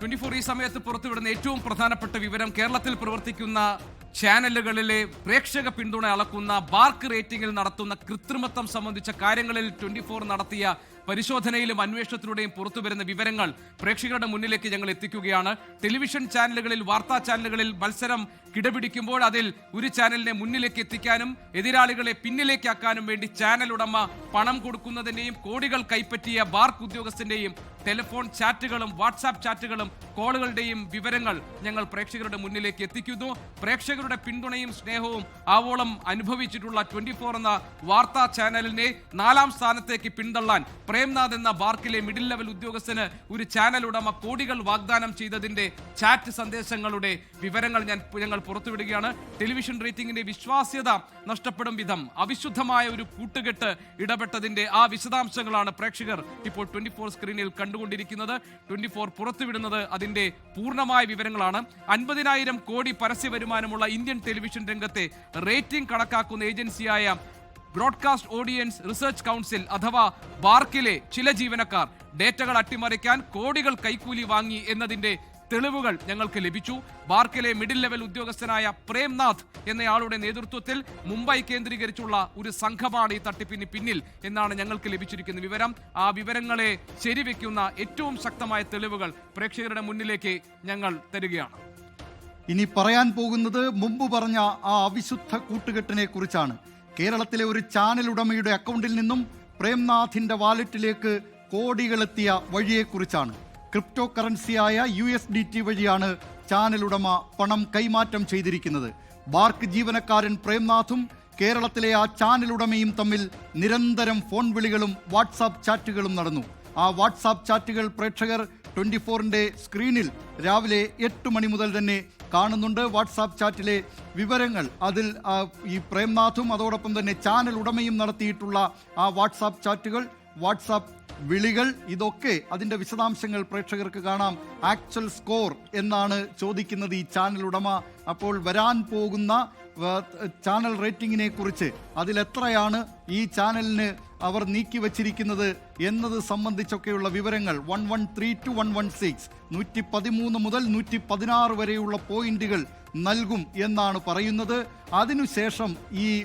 Twenty four ഈ സമയത്ത് പുറത്തുവിടുന്ന ഏറ്റവും പ്രധാനപ്പെട്ട വിവരം കേരളത്തിൽ പ്രവർത്തിക്കുന്ന ചാനലുകളിലെ പ്രേക്ഷക പിന്തുണ അളക്കുന്ന ബാർക്ക് റേറ്റിംഗിൽ നടത്തുന്ന കൃത്രിമത്വം സംബന്ധിച്ച കാര്യങ്ങളിൽ ട്വന്റി ഫോർ നടത്തിയ പരിശോധനയിലും അന്വേഷണത്തിലൂടെയും പുറത്തുവരുന്ന വിവരങ്ങൾ പ്രേക്ഷകരുടെ മുന്നിലേക്ക് ഞങ്ങൾ എത്തിക്കുകയാണ്. ടെലിവിഷൻ ചാനലുകളിൽ വാർത്താ ചാനലുകളിൽ മത്സരം കിടപിടിക്കുമ്പോൾ അതിൽ ഒരു ചാനലിനെ മുന്നിലേക്ക് എത്തിക്കാനും എതിരാളികളെ പിന്നിലേക്കാക്കാനും വേണ്ടി ചാനൽ ഉടമ പണം കൊടുക്കുന്നതിന്റെയും കോടികൾ കൈപ്പറ്റിയ ബാർക്ക് ഉദ്യോഗസ്ഥന്റെയും ടെലിഫോൺ ചാറ്റുകളും വാട്സാപ്പ് ചാറ്റുകളും കോളുകളുടെയും വിവരങ്ങൾ ഞങ്ങൾ പ്രേക്ഷകരുടെ മുന്നിലേക്ക് എത്തിക്കുന്നു. പ്രേക്ഷകരുടെ പിന്തുണയും സ്നേഹവും ആവോളം അനുഭവിച്ചിട്ടുള്ള ട്വന്റി എന്ന വാർത്താ ചാനലിനെ നാലാം സ്ഥാനത്തേക്ക് പിന്തള്ളാൻ പ്രേംനാഥ് എന്ന ബാർക്കിലെ മിഡിൽ ലെവൽ ഉദ്യോഗസ്ഥന് ഒരു ചാനൽ ഉടമ കോടികൾ വാഗ്ദാനം ചെയ്തതിന്റെ ചാറ്റ് സന്ദേശങ്ങളുടെ വിവരങ്ങൾ ഞാൻ ഞങ്ങൾ പുറത്തുവിടുകയാണ്. ടെലിവിഷൻ റേറ്റിംഗിന്റെ വിശ്വാസ്യത നഷ്ടപ്പെടും വിധം അവിശുദ്ധമായ ഒരു കൂട്ടുകെട്ട് ഇടപെട്ടതിന്റെ ആ വിശദാംശങ്ങളാണ് പ്രേക്ഷകർ ഇപ്പോൾ ട്വന്റി ഫോർ സ്ക്രീനിൽ കണ്ടുകൊണ്ടിരിക്കുന്നത്. ട്വന്റി ഫോർ പുറത്തുവിടുന്നത് അതിന്റെ പൂർണമായ വിവരങ്ങളാണ്. അൻപതിനായിരം കോടി പരസ്യ വരുമാനമുള്ള ഇന്ത്യൻ ടെലിവിഷൻ രംഗത്തെ റേറ്റിംഗ് കണക്കാക്കുന്ന ഏജൻസിയായ ബ്രോഡ്കാസ്റ്റ് ഓഡിയൻസ് റിസർച്ച് കൗൺസിൽ അഥവാ ബാർക്കിലെ ചില ജീവനക്കാർ ഡേറ്റകൾ അട്ടിമറിക്കാൻ കോടികൾ കൈക്കൂലി വാങ്ങി എന്നതിന്റെ തെളിവുകൾ ഞങ്ങൾക്ക് ലഭിച്ചു. ബാർക്കിലെ മിഡിൽ ലെവൽ ഉദ്യോഗസ്ഥനായ പ്രേംനാഥ് എന്നയാളുടെ നേതൃത്വത്തിൽ മുംബൈ കേന്ദ്രീകരിച്ചുള്ള ഒരു സംഘമാണ് ഈ തട്ടിപ്പിന് പിന്നിൽ എന്നാണ് ഞങ്ങൾക്ക് ലഭിച്ചിരിക്കുന്ന വിവരം. ആ വിവരങ്ങളെ ശരിവെക്കുന്ന ഏറ്റവും ശക്തമായ തെളിവുകൾ പ്രേക്ഷകരുടെ മുന്നിലേക്ക് ഞങ്ങൾ തരികയാണ്. ഇനി പറയാൻ പോകുന്നത് മുമ്പ് പറഞ്ഞ ആ അവിശുദ്ധ കൂട്ടുകെട്ടിനെ കുറിച്ചാണ്. കേരളത്തിലെ ഒരു ചാനൽ ഉടമയുടെ അക്കൗണ്ടിൽ നിന്നും പ്രേംനാഥിന്റെ വാലറ്റിലേക്ക് കോടികളെത്തിയ വഴിയെക്കുറിച്ചാണ്. ക്രിപ്റ്റോ കറൻസിയായ യു എസ് ഡി ടി വഴിയാണ് ചാനൽ ഉടമ പണം കൈമാറ്റം ചെയ്തിരിക്കുന്നത്. ബാർക്ക് ജീവനക്കാരൻ പ്രേംനാഥും കേരളത്തിലെ ആ ചാനൽ ഉടമയും തമ്മിൽ നിരന്തരം ഫോൺ വിളികളും വാട്സാപ്പ് ചാറ്റുകളും നടന്നു. ആ വാട്സാപ്പ് ചാറ്റുകൾ പ്രേക്ഷകർ ട്വന്റി ഫോറിന്റെ സ്ക്രീനിൽ രാവിലെ എട്ട് മണി മുതൽ തന്നെ കാണുന്നുണ്ട് വാട്സാപ്പ് ചാറ്റിലെ വിവരങ്ങൾ. അതിൽ ഈ പ്രേംനാഥും അതോടൊപ്പം തന്നെ ചാനൽ ഉടമയും നടത്തിയിട്ടുള്ള ആ വാട്സാപ്പ് ചാറ്റുകൾ വാട്സാപ്പ് വിളികൾ ഇതൊക്കെ അതിന്റെ വിശദാംശങ്ങൾ പ്രേക്ഷകർക്ക് കാണാം. ആക്ച്വൽ സ്കോർ എന്നാണ് ചോദിക്കുന്നത് ഈ ചാനൽ ഉടമ. അപ്പോൾ വരാൻ പോകുന്ന ചാനൽ റേറ്റിംഗിനെ കുറിച്ച് അതിലെത്രയാണ് ഈ ചാനലിന് അവർ നീക്കി വച്ചിരിക്കുന്നത് എന്നത് സംബന്ധിച്ചൊക്കെയുള്ള വിവരങ്ങൾ one one three two one one six നൂറ്റി പതിമൂന്ന് മുതൽ നൂറ്റി പതിനാറ് വരെയുള്ള പോയിന്റുകൾ നൽകും എന്നാണ് പറയുന്നത്. അതിനുശേഷം ഈ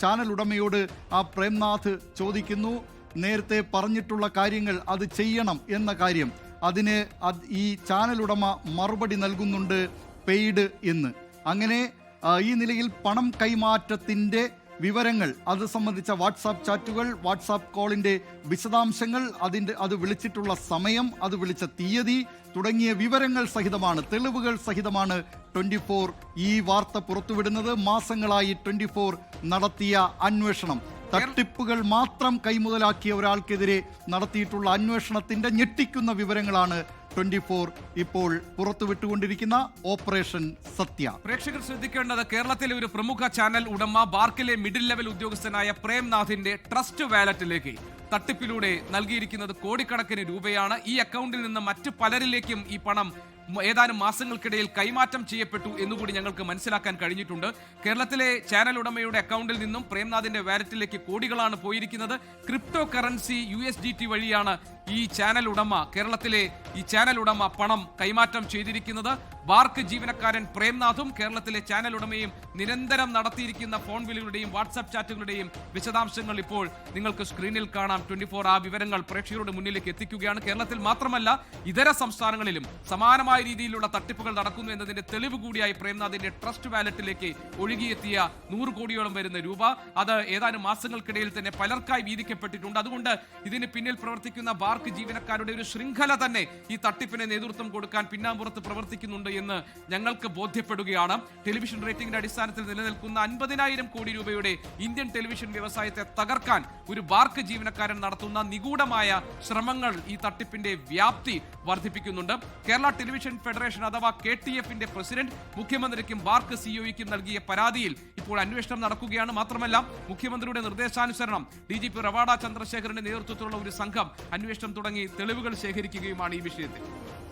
ചാനൽ ഉടമയോട് ആ പ്രേംനാഥ് ചോദിക്കുന്നു നേരത്തെ പറഞ്ഞിട്ടുള്ള കാര്യങ്ങൾ അത് ചെയ്യണം എന്ന കാര്യം. അതിന് ഈ ചാനൽ ഉടമ മറുപടി നൽകുന്നുണ്ട് പെയ്ഡ് എന്ന്. അങ്ങനെ ഈ നിലയിൽ പണം കൈമാറ്റത്തിന്റെ വിവരങ്ങൾ അത് സംബന്ധിച്ച വാട്സാപ്പ് ചാറ്റുകൾ വാട്സാപ്പ് കോളിന്റെ വിശദാംശങ്ങൾ അതിന്റെ അത് വിളിച്ചിട്ടുള്ള സമയം അത് വിളിച്ച തീയതി തുടങ്ങിയ വിവരങ്ങൾ സഹിതമാണ് തെളിവുകൾ സഹിതമാണ് ട്വന്റി ഫോർ ഈ വാർത്ത പുറത്തുവിടുന്നത്. മാസങ്ങളായി ട്വന്റി ഫോർ നടത്തിയ അന്വേഷണം. തട്ടിപ്പുകൾ മാത്രം കൈമുതലാക്കിയ ഒരാൾക്കെതിരെ നടത്തിയിട്ടുള്ള അന്വേഷണത്തിന്റെ ഞെട്ടിക്കുന്ന വിവരങ്ങളാണ് ട്വന്റി ഫോർ ഇപ്പോൾ പുറത്തുവിട്ടുകൊണ്ടിരിക്കുന്ന ഓപ്പറേഷൻ സത്യ. പ്രേക്ഷകർ ശ്രദ്ധിക്കേണ്ടത് കേരളത്തിലെ ഒരു പ്രമുഖ ചാനൽ ഉടമ ബാർക്കിലെ മിഡിൽ ലെവൽ ഉദ്യോഗസ്ഥനായ പ്രേംനാഥിന്റെ ട്രസ്റ്റ് വാലറ്റിലേക്ക്. തട്ടിപ്പിലൂടെ നൽകിയിരിക്കുന്നത് കോടിക്കണക്കിന് രൂപയാണ്. ഈ അക്കൗണ്ടിൽ നിന്ന് മറ്റ് പലരിലേക്കും ഈ പണം ഏതാനും മാസങ്ങൾക്കിടയിൽ കൈമാറ്റം ചെയ്യപ്പെട്ടു എന്നുകൂടി ഞങ്ങൾക്ക് മനസ്സിലാക്കാൻ കഴിഞ്ഞിട്ടുണ്ട്. കേരളത്തിലെ ചാനൽ ഉടമയുടെ അക്കൗണ്ടിൽ നിന്നും പ്രേംനാഥിന്റെ വാലറ്റിലേക്ക് കോടികളാണ് പോയിരിക്കുന്നത്. Crypto currency U S D T വഴിയാണ് ഈ ചാനൽ ഉടമ കേരളത്തിലെ ഈ ചാനൽ ഉടമ പണം കൈമാറ്റം ചെയ്തിരിക്കുന്നത്. ബാർക്ക് ജീവനക്കാരൻ പ്രേംനാഥും കേരളത്തിലെ ചാനൽ ഉടമയും നിരന്തരം നടത്തിയിരിക്കുന്ന ഫോൺ വിളികളുടെയും വാട്സാപ്പ് ചാറ്റുകളുടെയും വിശദാംശങ്ങൾ ഇപ്പോൾ നിങ്ങൾക്ക് സ്ക്രീനിൽ കാണാം. ട്വന്റി ഫോർ ആ വിവരങ്ങൾ പ്രേക്ഷകരുടെ മുന്നിലേക്ക് എത്തിക്കുകയാണ്. കേരളത്തിൽ മാത്രമല്ല ഇതര സംസ്ഥാനങ്ങളിലും സമാനമായ രീതിയിലുള്ള തട്ടിപ്പുകൾ നടക്കുന്നു എന്നതിന്റെ തെളിവ് കൂടിയായി പ്രേംനാഥിന്റെ ട്രസ്റ്റ് വാലറ്റിലേക്ക് ഒഴുകിയെത്തിയ നൂറ് കോടിയോളം വരുന്ന രൂപ. അത് ഏതാനും മാസങ്ങൾക്കിടയിൽ തന്നെ പലർക്കായി വീതിക്കപ്പെട്ടിട്ടുണ്ട്. അതുകൊണ്ട് ഇതിന് പിന്നിൽ പ്രവർത്തിക്കുന്ന ബാർക്ക് ജീവനക്കാരുടെ ഒരു ശൃംഖല തന്നെ ഈ തട്ടിപ്പിന് നേതൃത്വം കൊടുക്കാൻ പിന്നാമ്പുറത്ത് പ്രവർത്തിക്കുന്നുണ്ട് എന്ന് ഞങ്ങൾക്ക് ബോധ്യപ്പെടുകയാണ്. ടെലിവിഷൻ റേറ്റിംഗിന്റെ അടിസ്ഥാനത്തിൽ നിലനിൽക്കുന്ന അൻപതിനായിരം കോടി രൂപയുടെ ഇന്ത്യൻ ടെലിവിഷൻ വ്യവസായത്തെ തകർക്കാൻ ഒരു ബാർക്ക് ജീവനക്കാരൻ നടത്തുന്ന നിഗൂഢമായ ശ്രമങ്ങൾ ഈ തട്ടിപ്പിന്റെ വ്യാപ്തി വർദ്ധിപ്പിക്കുന്നുണ്ട്. കേരള ടെലിവിഷൻ ഫെഡറേഷൻ അഥവാ കെ ടി എഫിന്റെ പ്രസിഡന്റ് മുഖ്യമന്ത്രിക്കും ബാർക്ക് സിഇഒയ്ക്കും നൽകിയ പരാതിയിൽ ഇപ്പോൾ അന്വേഷണം നടക്കുകയാണ്. മാത്രമല്ല മുഖ്യമന്ത്രിയുടെ നിർദ്ദേശാനുസരണം ഡി ജി പി റവാഡ ചന്ദ്രശേഖരന്റെ നേതൃത്വത്തിലുള്ള ഒരു സംഘം അന്വേഷണം തുടങ്ങി തെളിവുകൾ ശേഖരിക്കുകയുമാണ് ഈ വിഷയത്തിൽ.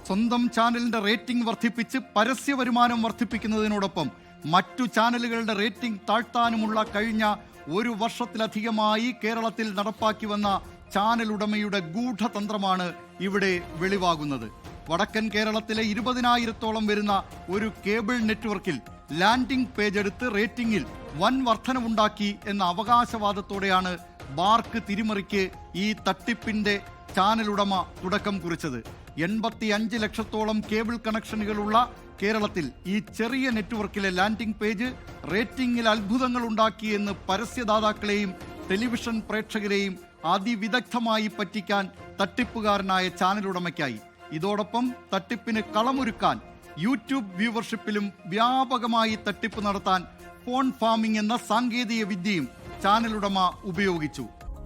സ്വന്തം ചാനലിന്റെ റേറ്റിംഗ് വർദ്ധിപ്പിച്ച് പരസ്യ വരുമാനം വർദ്ധിപ്പിക്കുന്നതിനോടൊപ്പം മറ്റു ചാനലുകളുടെ റേറ്റിംഗ് താഴ്ത്താനുമുള്ള കഴിഞ്ഞ ഒരു വർഷത്തിലധികമായി കേരളത്തിൽ നടപ്പാക്കി വന്ന ചാനൽ ഉടമയുടെ ഗൂഢതന്ത്രമാണ് ഇവിടെ വെളിവാകുന്നത്. വടക്കൻ കേരളത്തിലെ ഇരുപതിനായിരത്തോളം വരുന്ന ഒരു കേബിൾ നെറ്റ്വർക്കിൽ ലാൻഡിംഗ് പേജ് എടുത്ത് റേറ്റിംഗിൽ വൻ വർധനവുണ്ടാക്കി എന്ന അവകാശവാദത്തോടെയാണ് ബാർക്ക് തിരിമറിക്ക് ഈ തട്ടിപ്പിന്റെ ചാനൽ ഉടമ തുടക്കം കുറിച്ചത്. എൺപത്തി അഞ്ച് ലക്ഷത്തോളം കേബിൾ കണക്ഷനുകളുള്ള കേരളത്തിൽ ഈ ചെറിയ നെറ്റ്വർക്കിലെ ലാൻഡിംഗ് പേജ് റേറ്റിംഗിൽ അത്ഭുതങ്ങൾ ഉണ്ടാക്കിയെന്ന് പരസ്യദാതാക്കളെയും ടെലിവിഷൻ പ്രേക്ഷകരെയും അതിവിദഗ്ധമായി പറ്റിക്കാൻ തട്ടിപ്പുകാരനായ ചാനൽ ഉടമയ്ക്കായി. ഇതോടൊപ്പം തട്ടിപ്പിന് കളമൊരുക്കാൻ യൂട്യൂബ് വ്യൂവർഷിപ്പിലും വ്യാപകമായി തട്ടിപ്പ് നടത്താൻ ഫോൺ ഫാമിംഗ് എന്ന സാങ്കേതിക വിദ്യയും ചാനൽ ഉടമ ഉപയോഗിച്ചു.